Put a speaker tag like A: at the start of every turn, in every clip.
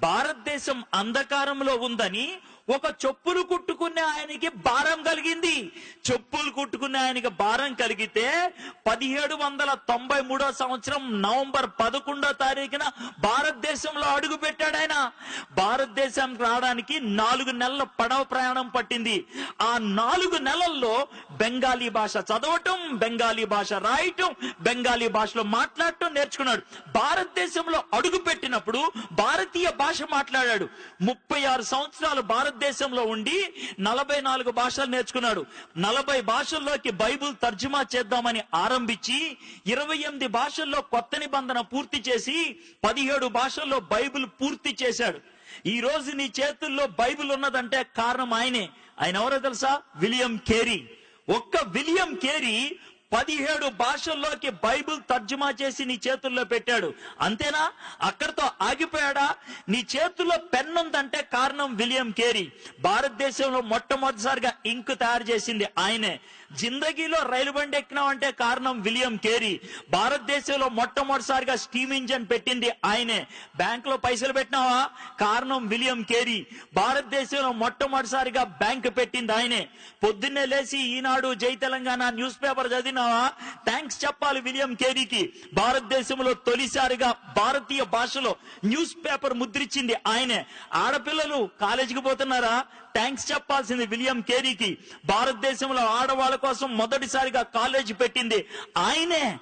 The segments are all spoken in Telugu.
A: భారతదేశం అంధకారంలో ఉందని ఒక చెప్పులు కుట్టుకునే ఆయనకి భారం కలిగింది. చెప్పులు కుట్టుకునే ఆయనకి భారం కలిగితే పదిహేడు వందల తొంభై మూడో సంవత్సరం నవంబర్ పదకొండో తారీఖున భారతదేశంలో అడుగు పెట్టాడు ఆయన. భారతదేశానికి రావడానికి నాలుగు నెలల పడవ ప్రయాణం పట్టింది. ఆ నాలుగు నెలల్లో బెంగాలీ భాష చదవటం బెంగాలీ భాష రాయటం బెంగాలీ భాషలో మాట్లాడటం నేర్చుకున్నాడు. భారతదేశంలో అడుగు పెట్టినప్పుడు భారతీయ భాష మాట్లాడాడు. ముప్పై ఆరు సంవత్సరాలు భారత భారతదేశంలో ఉండి నలభై నాలుగు భాషలు నేర్చుకున్నాడు. నలభై భాషల్లోకి బైబుల్ తర్జుమా చేద్దామని ఆరంభించి ఇరవై ఎనిమిది భాషల్లో కొత్త నిబంధన పూర్తి చేసి పదిహేడు భాషల్లో బైబిల్ పూర్తి చేశాడు. ఈ రోజు నీ చేతుల్లో బైబిల్ ఉన్నదంటే కారణం ఆయనే. ఆయన ఎవరో తెలుసా? William Carey. ఒక్క విలియం కేరీ పదిహేడు భాషల్లోకి బైబిల్ తర్జుమా చేసి నీ చేతుల్లో పెట్టాడు. అంతేనా? అక్కడితో ఆగిపోయాడా? నీ చేతుల్లో పెన్ ఉందంటే కారణం విలియం కేరీ. భారతదేశంలో మొట్టమొదటిసారిగా ఇంక్ తయారు చేసింది ఆయనే. జిందగీలో రైలు బండి ఎక్కినామంటే కారణం విలియం కేరీ. భారతదేశంలో మొట్టమొదటిసారిగా స్టీమ్ ఇంజన్ పెట్టింది ఆయనే. బ్యాంక్లో పైసలు పెట్టినావా? కారణం విలియం కేరీ. భారతదేశంలో మొట్టమొదటిసారిగా బ్యాంక్ పెట్టింది ఆయనే. పొద్దున్నే లేచి ఈనాడు జై తెలంగాణ న్యూస్ పేపర్ చదివినావా? థ్యాంక్స్ చెప్పాలి విలియం కేరీకి. భారతదేశంలో తొలిసారిగా భారతీయ భాషలో న్యూస్ పేపర్ ముద్రించింది ఆయనే. ఆడపిల్లలు కాలేజీకి పోతున్నారా? థ్యాంక్స్ చెప్పాల్సింది విలియం కేరీకి. భారతదేశంలో ఆడవాళ్ళ కోసం మొదటిసారిగా కాలేజీ పెట్టింది ఆయనే.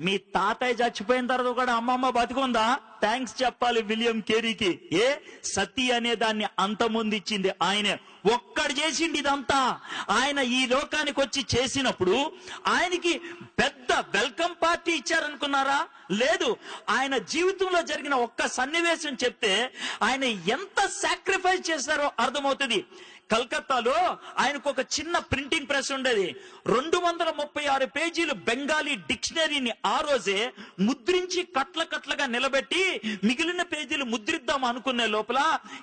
A: మీ తాతయ్య చచ్చిపోయిన తర్వాత కూడా అమ్మమ్మ బతికుందా? థ్యాంక్స్ చెప్పాలి విలియం కేరీకి ఏ? సతీ అనే దాన్ని అంతమొందిచ్చింది ఆయనే. ఒక్కడు చేసిండి ఇదంతా. ఆయన ఈ లోకానికి వచ్చి చేసినప్పుడు ఆయనకి పెద్ద వెల్కమ్ పార్టీ ఇచ్చారనుకున్నారా? లేదు. ఆయన జీవితంలో జరిగిన ఒక్క సన్నివేశం చెప్తే ఆయన ఎంత సాక్రిఫైస్ చేశారో అర్థమవుతుంది. కలకత్తాలో ఆయనకు ఒక చిన్న ప్రింటింగ్ ప్రెస్ ఉండేది. రెండు వందల ముప్పై ఆరు పేజీలు బెంగాలీ డిక్షనరీని ఆ రోజే ముద్రించి కట్ల కట్లగా నిలబెట్టి మిగిలిన పేజీలు ముద్రిద్దాం అనుకునే లోపల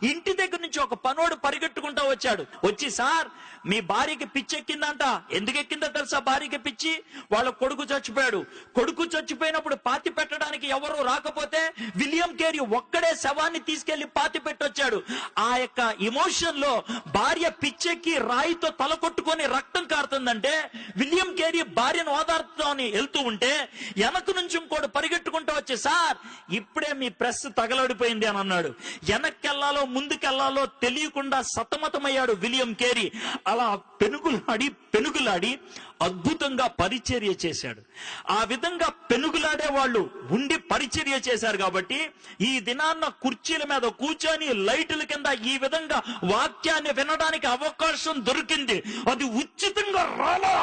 A: ఇంటి దగ్గర నుంచి ఒక పనోడు పరిగెట్టుకుంటా వచ్చాడు. వచ్చి సార్ మీ భార్యకి పిచ్చి ఎక్కిందంట. ఎందుకు ఎక్కిందో తెలుసా భార్యకి పిచ్చి? వాళ్ళ కొడుకు చచ్చిపోయాడు. కొడుకు చచ్చిపోయినప్పుడు పాతి పెట్టడానికి ఎవరు రాకపోతే విలియం కేరీ ఒక్కడే శవాన్ని తీసుకెళ్ళి పాతి పెట్టొచ్చాడు. ఆ యొక్క ఎమోషన్లో భార్య పిచ్చెక్కి రాయితో తల కొట్టుకొని రక్తం కారుతుందంటే విలియం కేరీ భార్యను ఓదార్చుతామని వెళ్తూ ఉంటే వెనక నుంచి ఇంకోటి పరిగెట్టుకుంటూ వచ్చి సార్ ఇప్పుడే మీ ప్రెస్ తగలడిపోయింది అని అన్నాడు. వెనక్కెళ్ళాలో ముందుకెళ్ళాలో తెలియకుండా సతమతమయ్యాడు విలియం కేరీ. అలా పెనుగులాడి పెనుగులాడి అద్భుతంగా పరిచర్య చేశాడు. ఆ విధంగా పెనుగులాడే వాళ్ళు ఉండి పరిచర్య చేశారు కాబట్టి ఈ దినాన్న కుర్చీల మీద కూర్చొని లైటుల కింద ఈ విధంగా వాక్యాన్ని వినడానికి అవకాశం దొరికింది. అది ఉచితంగా రాలా!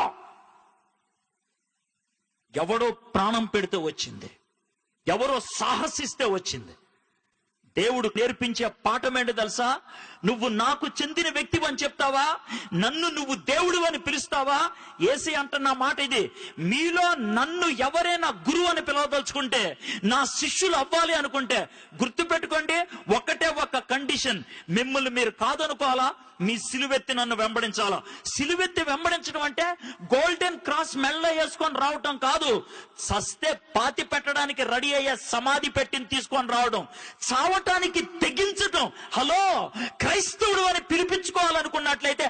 A: ఎవడో ప్రాణం పెడితే వచ్చింది. ఎవరో సాహసిస్తే వచ్చింది. దేవుడు నేర్పించే పాఠం ఏంటి తెలుసా? నువ్వు నాకు చెందిన వ్యక్తి అని చెప్తావా? నన్ను నువ్వు దేవుడు అని పిలుస్తావా? ఏసి అంటున్న మాట ఇది. మీలో నన్ను ఎవరైనా గురువు అని పిలవదలుచుకుంటే నా శిష్యులు అవ్వాలి అనుకుంటే గుర్తుపెట్టుకోండి ఒకటే ఒక కండిషన్. మిమ్మల్ని మీరు కాదనుకోవాలా? మీ సిలువెత్తి నన్ను వెంబడించాలా? సిలువెత్తి వెంబడించడం అంటే గోల్డెన్ క్రాస్ మెల్ల వేసుకొని రావటం కాదు. సస్తే పాతి పెట్టడానికి రెడీ అయ్యే సమాధి పెట్టిని తీసుకొని రావడం. చావటానికి తెగించటం. హలో క్రైస్తవుడు అని పిలిపించుకోవాలనుకున్నట్లయితే